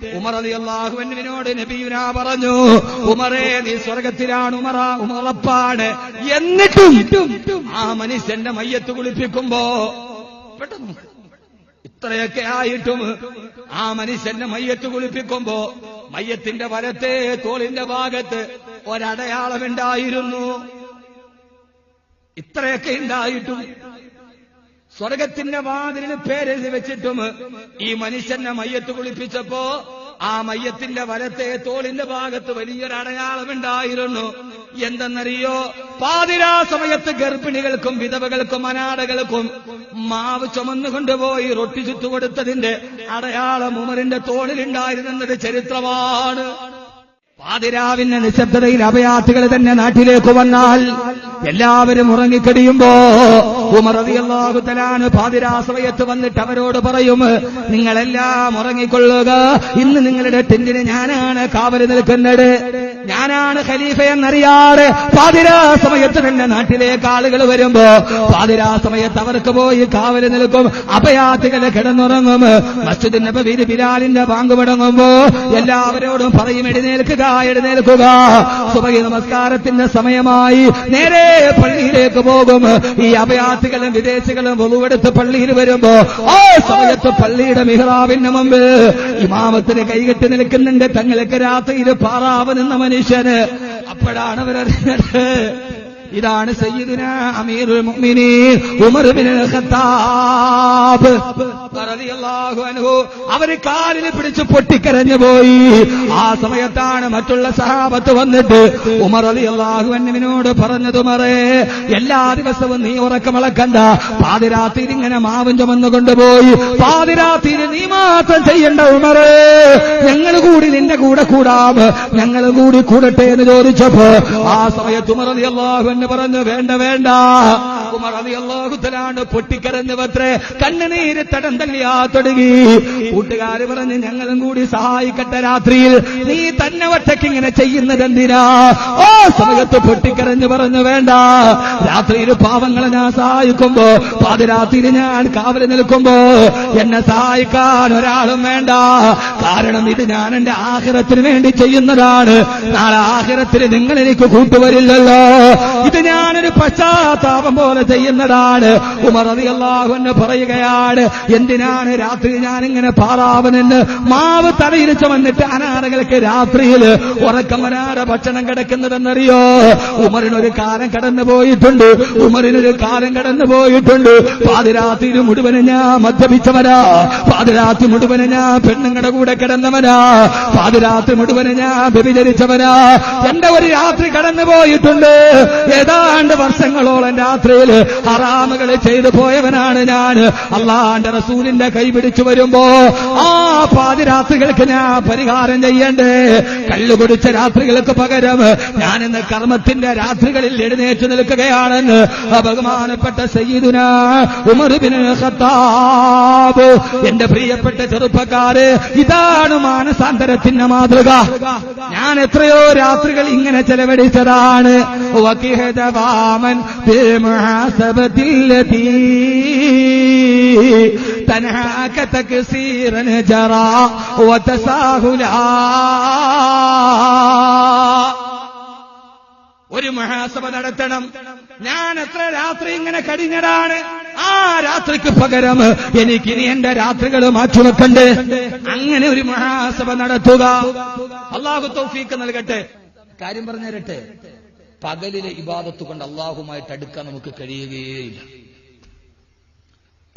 ഉമർ അലി പറഞ്ഞു ഉമറേ നീ സ്വർഗത്തിലാണ് ഉമറ ഉമറപ്പാണ് എന്നിട്ടും ആ മനുഷ്യന്റെ മയ്യത്ത് കുളിപ്പിക്കുമ്പോ പെട്ടെന്ന്. ഇത്രയൊക്കെ ആയിട്ടും ആ മനുഷ്യന്റെ മയ്യത്ത് കുളിപ്പിക്കുമ്പോ മയ്യത്തിന്റെ വരത്തെ തോളിന്റെ ഭാഗത്ത് ഒരടയാളമുണ്ടായിരുന്നു ഇത്രയൊക്കെ ഉണ്ടായിട്ടും സ്വർഗത്തിന്റെ വാതിലിന് പേരെഴുതി വെച്ചിട്ടും ഈ മനുഷ്യന്റെ മയ്യത്ത് കുളിപ്പിച്ചപ്പോ ആ മയ്യത്തിന്റെ വലത്തെ തോളിന്റെ ഭാഗത്ത് വലിയൊരു അടയാളമുണ്ടായിരുന്നു. എന്തെന്നറിയോ? പാതിരാ സമയത്ത് ഗർഭിണികൾക്കും വിധവകൾക്കും അനാടകൾക്കും മാവ് ചുമന്നുകൊണ്ടുപോയി റൊട്ടി ചുറ്റുകൊടുത്തതിന്റെ അടയാളം ഉമറിന്റെ തോളിലുണ്ടായിരുന്നത് ചരിത്രമാണ്. പാതിരാവിന്റെ നിശബ്ദതയിൽ അഭയാർത്ഥികൾ തന്നെ നാട്ടിലേക്ക് വന്നാൽ എല്ലാവരും ഉറങ്ങിക്കടിയുമ്പോ ഉമറതിയല്ലാഹുത്തലാണ് പാതിരാ സമയത്ത് വന്നിട്ട് അവരോട് പറയും നിങ്ങളെല്ലാം ഉറങ്ങിക്കൊള്ളുക. ഇന്ന് നിങ്ങളുടെ ടെന്റിന് ഞാനാണ് കാവൽ നിൽക്കുന്നത്. ഞാനാണ് ഖലീഫ എന്നറിയാതെ പാതിരാ സമയത്ത് തന്നെ നാട്ടിലേക്ക് ആളുകൾ വരുമ്പോ പാതിരാ സമയത്ത് അവർക്ക് പോയി കാവൽ നിൽക്കും അപയാത്തികളെ കിടന്നുറങ്ങും. മസ്ജിദ് നബിയിൽ ബിലാലിന്റെ പാങ്ക് മുടങ്ങുമ്പോ എല്ലാവരോടും പറയും എഴുന്നേൽക്കുക എഴുന്നേൽക്കുക. സുബഹി നമസ്കാരത്തിന്റെ സമയമായി നേരെ പള്ളിയിലേക്ക് പോകും. ഈ അപയാത്തികളും വിദേശികളും ഒളിവെടുത്ത് പള്ളിയിൽ വരുമ്പോ ആ സമയത്ത് പള്ളിയുടെ മിഹ്റാബിന്റെ മുമ്പ് ഇമാമത്തിന് കൈകെട്ടി നിൽക്കുന്നുണ്ട്. തങ്ങൾക്ക് രാത്രിയിൽ പാറാവ് നിന്ന മനുഷ്യന് അപ്പോഴാണ് അവരറിഞ്ഞത് ഇതാണ് സയ്യിദിന അമീറുൽ മുഅ്മിനീൻ ഉമർ ബിൻ ഖത്താബ്. റളിയല്ലാഹു അൻഹു അവരെ കാലിൽ പിടിച്ച് പൊട്ടിക്കരഞ്ഞു പോയി. ആ സമയത്താണ് മറ്റുള്ള സഹാബത്ത് വന്നിട്ട് ഉമർ റളിയല്ലാഹു അൻഹുവിനോട് പറഞ്ഞത് ഉമറേ എല്ലാ ദിവസവും നീ ഉറക്കമിളക്കണ്ട. പാതിരാത്രിയിൽ ഇങ്ങനെ മാവും ചുമന്നു കൊണ്ടുപോയി. പാതിരാത്രിയിൽ നീ മാത്രം ചെയ്യണ്ട ഉമറേ. ഞങ്ങൾ കൂടി നിന്റെ കൂടെ കൂടാം. ഞങ്ങൾ കൂടി കൂടട്ടെ എന്ന് ചോദിച്ചപ്പോ ആ സമയത്ത് ഉമർ റളിയല്ലാഹു അൻഹു പറഞ്ഞു വേണ്ട വേണ്ട. ഉമർ റളിയല്ലാഹു തആല പൊട്ടിക്കരഞ്ഞു പത്രേ കണ്ണുനീര് തടം തള്ളിയാ തുടങ്ങി കൂട്ടുകാര് പറഞ്ഞ് ഞങ്ങളും കൂടി സഹായിക്കട്ടെ രാത്രിയിൽ. നീ തന്നെ ഒറ്റയ്ക്ക് ഇങ്ങനെ ചെയ്യുന്നത് എന്തിനാ? ഓ സമയത്ത് പൊട്ടിക്കരഞ്ഞു പറഞ്ഞു വേണ്ട. രാത്രിയിൽ പാവങ്ങളെ ഞാൻ സഹായിക്കുമ്പോ പാതിരാത്രിയിൽ ഞാൻ കാവൽ നിൽക്കുമ്പോ എന്നെ സഹായിക്കാൻ ഒരാളും വേണ്ട. കാരണം ഇത് ഞാൻ എന്റെ ആഹിറത്തിന് വേണ്ടി ചെയ്യുന്നതാണ്. നാളെ ആഹാരത്തിന് നിങ്ങൾ എനിക്ക് കൂട്ടുവരില്ലല്ലോ. ഇത് ഞാനൊരു പശ്ചാത്താപം പോലെ ചെയ്യുന്നതാണ്. ഉമർ അള്ളാഹു എന്നെ പറയുകയാണ് എന്തിനാണ് രാത്രി ഞാൻ ഇങ്ങനെ പാറാവനെന്ന് മാവ് തലയിൽ വന്നിട്ട് അനാറകൾക്ക് രാത്രിയിൽ ഉറക്കം വരാതെ ഭക്ഷണം കിടക്കുന്നതെന്നറിയോ? ഉമറിനൊരു കാലം കടന്നു പോയിട്ടുണ്ട് ഉമറിനൊരു കാലം കടന്നു പോയിട്ടുണ്ട്. പാതിരാത്രിയിൽ മുഴുവനും ഞാൻ മദ്യപിച്ചവരാ പാതിരാത്രി മുഴുവനും ഞാൻ പെണ്ണുങ്ങളുടെ കൂടെ കിടന്നവനാ പാതിരാത്രി മുഴുവനും ഞാൻ വ്യഭിചരിച്ചവനാ. എന്റെ ഒരു രാത്രി കടന്നു പോയിട്ടുണ്ട്. ഏതാണ്ട് വർഷങ്ങളോളം രാത്രിയിൽ ഹറാമുകൾ ചെയ്തു പോയവനാണ് ഞാൻ. അള്ളാന്റെ റസൂലിന്റെ കൈ പിടിച്ചു വരുമ്പോ ആ പാതിരാത്രികൾക്ക് ഞാൻ പരിഹാരം ചെയ്യണ്ടേ. കള്ളു രാത്രികൾക്ക് പകരം ഞാൻ ഇന്ന് കർമ്മത്തിന്റെ രാത്രികളിൽ എഴുന്നേറ്റ് നിൽക്കുകയാണെന്ന് ബഹുമാനപ്പെട്ട സയ്യിദുന ഉമർ ബിൻ ഖത്താബ്. എന്റെ പ്രിയപ്പെട്ട ചെറുപ്പക്കാര് ഇതാണ് മാനസാന്തരത്തിന്റെ മാതൃക. ഞാൻ എത്രയോ രാത്രികൾ ഇങ്ങനെ ചെലവഴിച്ചതാണ്. വകിഹദവാമൻ ബിമുഹാസബത്തില്ലതീ تنهاك تكسيرا جرى وتساهلا ഒരു മഹാസഭ നടത്തണം ഞാൻ എത്ര രാത്രി ഇങ്ങനെ കടിഞ്ഞതാണ് ആ രാത്രിക്ക് പകരം എനിക്കിനി എന്റെ രാത്രികൾ മാറ്റിവെക്കണ്ട് അങ്ങനെ ഒരു മഹാസഭ നടത്തുക അള്ളാഹു തൗഫീക്ക് നൽകട്ടെ കാര്യം പറഞ്ഞു തരട്ടെ പകലിലെ ഇബാദത്ത് കൊണ്ട് അള്ളാഹുമായിട്ട് അടുക്കാൻ നമുക്ക് കഴിയുകയേയില്ല.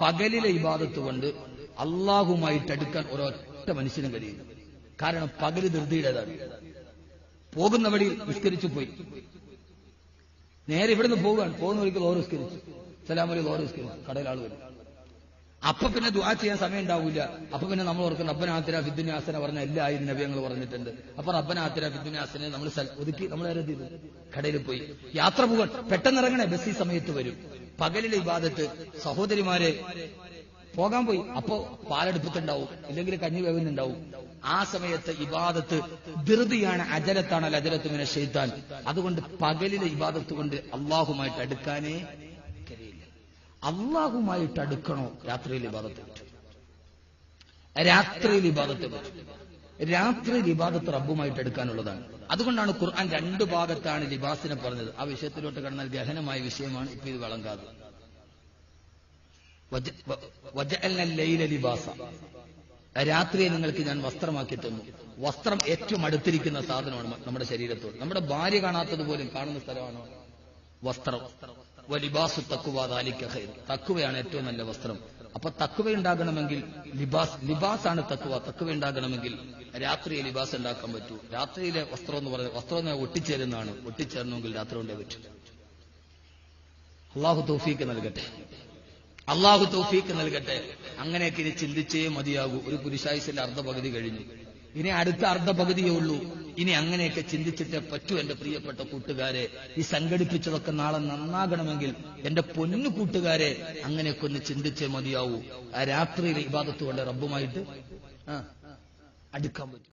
പകലിലെ ഇബാദത്ത് കൊണ്ട് അള്ളാഹുമായിട്ട് അടുക്കാൻ ഒരൊറ്റ മനുഷ്യനും കഴിയില്ല. കാരണം പകൽ ധൃതിയുടേതാണ് പോകുന്ന വഴി വിസ്കരിച്ചു പോയി. നേരെ ഇവിടുന്ന് പോവുകയാണ്. പോകുന്ന വഴിക്ക് ലോറിസ്കരിച്ചു സലാമലി ലോറിസ്കരിച്ചു ആൾ വരും. അപ്പൊ പിന്നെ ദുആ ചെയ്യാൻ സമയം ഉണ്ടാവില്ല അപ്പൊ പിന്നെ നമ്മൾ ഓർക്കുന്ന റബ്ബനാത്തിര ഫിദ്ദുന്യാസന പറഞ്ഞ എല്ലാ ആയിരം നബിയങ്ങൾ പറഞ്ഞിട്ടുണ്ട്. അപ്പൊ റബ്ബനാത്തിര ഫിദ്ദുന്യാസനെ നമ്മൾ ഒതുക്കി നമ്മൾ ചെയ്തു? കടയിൽ പോയി. യാത്ര പോകാൻ പെട്ടെന്ന് ഇറങ്ങണേ ബസ് ഈ സമയത്ത് വരും. പകലിലെ ഇബാദത്ത് സഹോദരിമാരെ പോകാൻ പോയി. അപ്പോ പാലെടുപ്പത്തുണ്ടാവും ഇല്ലെങ്കിൽ കഞ്ഞി വേവുന്നുണ്ടാവും. ആ സമയത്ത് ഇബാദത്ത് ധൃതിയാണ് അജലത്താണ്. അജലത്ത് പിന്നെ ഷെയ്ത്താൻ അതുകൊണ്ട് പകലിലെ ഇബാദത്ത് കൊണ്ട് അള്ളാഹുമായിട്ട് അടുക്കാനേ അള്ളാഹുമായിട്ട് അടുക്കണോ? രാത്രിയിൽ ഇബാദത്ത് പറ്റും. രാത്രിയിൽ ഇബാദത്ത് പറ്റും. രാത്രി ലിബാദത്ത് റബ്ബുമായിട്ട് എടുക്കാനുള്ളതാണ് അതുകൊണ്ടാണ് ഖുർആൻ രണ്ട് ഭാഗത്താണ് ലിബാസിനെ പറഞ്ഞത്. ആ വിഷയത്തിലോട്ട് കടന്നാൽ ഗഹനമായ വിഷയമാണ് ഇപ്പൊ ഇത് വളങ്കാതെ ലിബാസ. രാത്രിയെ നിങ്ങൾക്ക് ഞാൻ വസ്ത്രമാക്കി തന്നു. വസ്ത്രം ഏറ്റവും അടുത്തിരിക്കുന്ന സാധനമാണ് നമ്മുടെ ശരീരത്തോട്. നമ്മുടെ ഭാര്യ കാണാത്തത് പോലും കാണുന്ന സ്ഥലമാണ് വസ്ത്രം. വലിബാസു തക്കുവ ദാലിക്ക ഖൈർ. തക്കുവയാണ് ഏറ്റവും നല്ല വസ്ത്രം. അപ്പൊ തക്കുവ ഉണ്ടാകണമെങ്കിൽ ലിബാസ് ലിബാസാണ് തക്കുവ തക്കുവ ഉണ്ടാകണമെങ്കിൽ രാത്രിയെ ലിബാസ് ഉണ്ടാക്കാൻ പറ്റൂ. രാത്രിയിലെ വസ്ത്രം എന്ന് പറയുന്നത് വസ്ത്രം ഒട്ടിച്ചേരുന്നതാണ്. ഒട്ടിച്ചേരണമെങ്കിൽ രാത്രി കൊണ്ടേ പറ്റൂ. അള്ളാഹു തൗഫീക്ക് നൽകട്ടെ. അള്ളാഹു തൗഫീക്ക് നൽകട്ടെ. അങ്ങനെയൊക്കെ ഇനി ചിന്തിച്ചേ മതിയാകൂ. ഒരു പുരുഷായുസിന്റെ അർദ്ധപകുതി കഴിഞ്ഞു. ഇനി അടുത്ത അർദ്ധ പകുതിയേ ഉള്ളൂ ഇനി അങ്ങനെയൊക്കെ ചിന്തിച്ചിട്ടേ പറ്റൂ എന്റെ പ്രിയപ്പെട്ട കൂട്ടുകാരെ. ഈ സംഘടിപ്പിച്ചതൊക്കെ നാളെ നന്നാകണമെങ്കിൽ എന്റെ പൊന്നു കൂട്ടുകാരെ അങ്ങനെയൊക്കെ ഒന്ന് ചിന്തിച്ചേ മതിയാവൂ. ആ രാത്രിയിൽ ഇബാദത്ത് കൊണ്ട് റബ്ബുമായിട്ട് അടുക്കാൻ പറ്റും.